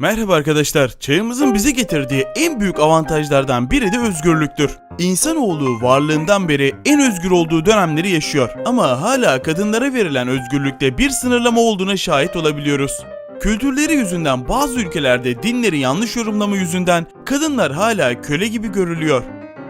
Merhaba arkadaşlar. Çağımızın bize getirdiği en büyük avantajlardan biri de özgürlüktür. İnsanoğlu varlığından beri en özgür olduğu dönemleri yaşıyor. Ama hala kadınlara verilen özgürlükte bir sınırlama olduğuna şahit olabiliyoruz. Kültürleri yüzünden bazı ülkelerde dinleri yanlış yorumlama yüzünden kadınlar hala köle gibi görülüyor.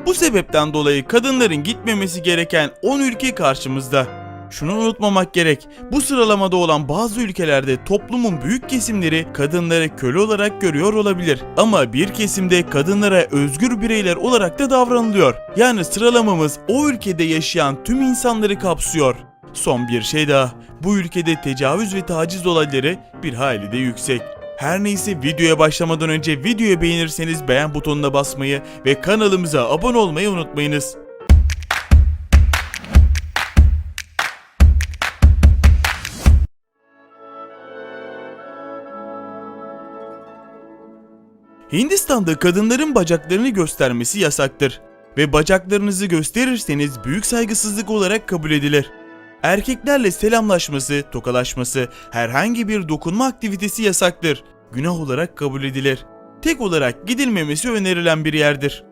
Bu sebepten dolayı kadınların gitmemesi gereken 10 ülke karşımızda. Şunu unutmamak gerek. Bu sıralamada olan bazı ülkelerde toplumun büyük kesimleri kadınları köle olarak görüyor olabilir. Ama bir kesimde kadınlara özgür bireyler olarak da davranılıyor. Yani sıralamamız o ülkede yaşayan tüm insanları kapsıyor. Son bir şey daha. Bu ülkede tecavüz ve taciz olayları bir hayli de yüksek. Her neyse videoya başlamadan önce videoyu beğenirseniz beğen butonuna basmayı ve kanalımıza abone olmayı unutmayınız. Hindistan'da kadınların bacaklarını göstermesi yasaktır ve bacaklarınızı gösterirseniz büyük saygısızlık olarak kabul edilir. Erkeklerle selamlaşması, tokalaşması, herhangi bir dokunma aktivitesi yasaktır. Günah olarak kabul edilir. Tek olarak gidilmemesi önerilen bir yerdir.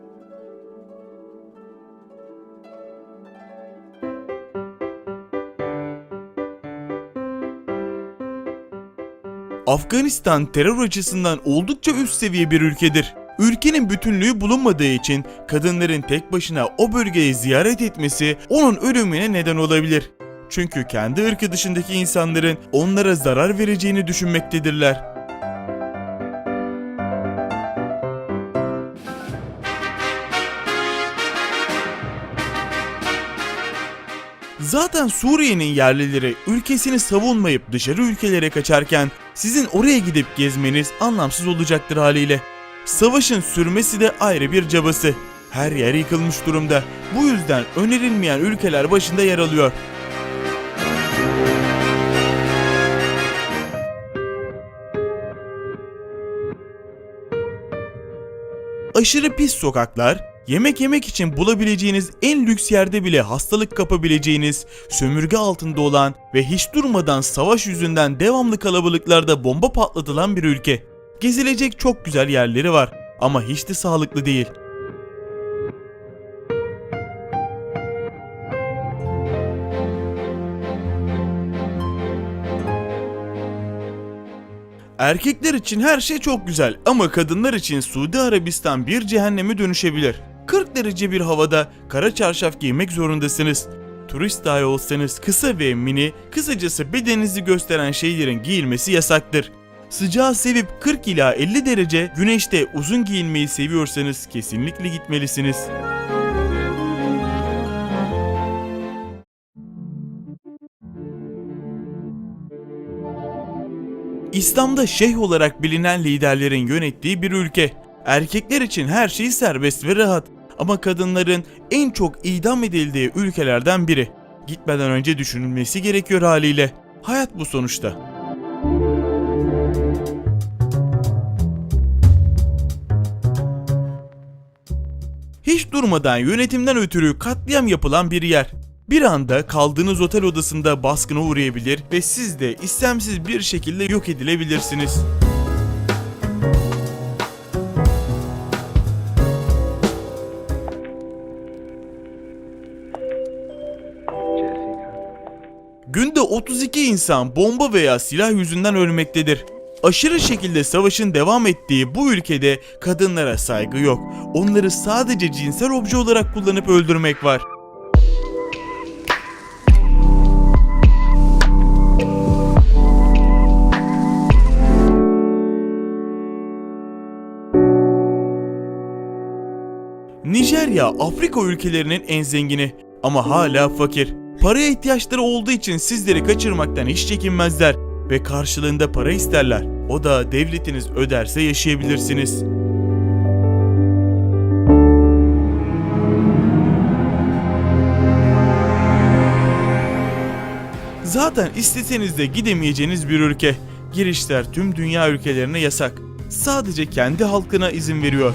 Afganistan terör açısından oldukça üst seviye bir ülkedir. Ülkenin bütünlüğü bulunmadığı için kadınların tek başına o bölgeyi ziyaret etmesi onun ölümüne neden olabilir. Çünkü kendi ırkı dışındaki insanların onlara zarar vereceğini düşünmektedirler. Zaten Suriye'nin yerlileri ülkesini savunmayıp dışarı ülkelere kaçarken sizin oraya gidip gezmeniz anlamsız olacaktır haliyle. Savaşın sürmesi de ayrı bir cabası. Her yer yıkılmış durumda. Bu yüzden önerilmeyen ülkeler başında yer alıyor. Aşırı pis sokaklar, yemek yemek için bulabileceğiniz en lüks yerde bile hastalık kapabileceğiniz, sömürge altında olan ve hiç durmadan savaş yüzünden devamlı kalabalıklarda bomba patlatılan bir ülke. Gezilecek çok güzel yerleri var ama hiç de sağlıklı değil. Erkekler için her şey çok güzel ama kadınlar için Suudi Arabistan bir cehenneme dönüşebilir. 40 derece bir havada kara çarşaf giymek zorundasınız. Turist dahi olsanız kısa ve mini, kısacası bedeninizi gösteren şeylerin giyilmesi yasaktır. Sıcağı sevip 40 ila 50 derece güneşte uzun giyinmeyi seviyorsanız kesinlikle gitmelisiniz. İslam'da şeyh olarak bilinen liderlerin yönettiği bir ülke. Erkekler için her şey serbest ve rahat ama kadınların en çok idam edildiği ülkelerden biri. Gitmeden önce düşünülmesi gerekiyor haliyle. Hayat bu sonuçta. Hiç durmadan yönetimden ötürü katliam yapılan bir yer. Bir anda kaldığınız otel odasında baskına uğrayabilir ve siz de istemsiz bir şekilde yok edilebilirsiniz. Günde 32 insan bomba veya silah yüzünden ölmektedir. Aşırı şekilde savaşın devam ettiği bu ülkede kadınlara saygı yok. Onları sadece cinsel obje olarak kullanıp öldürmek var. Nijerya Afrika ülkelerinin en zengini ama hala fakir. Paraya ihtiyaçları olduğu için sizleri kaçırmaktan hiç çekinmezler ve karşılığında para isterler. O da devletiniz öderse yaşayabilirsiniz. Zaten isteseniz de gidemeyeceğiniz bir ülke. Girişler tüm dünya ülkelerine yasak. Sadece kendi halkına izin veriyor.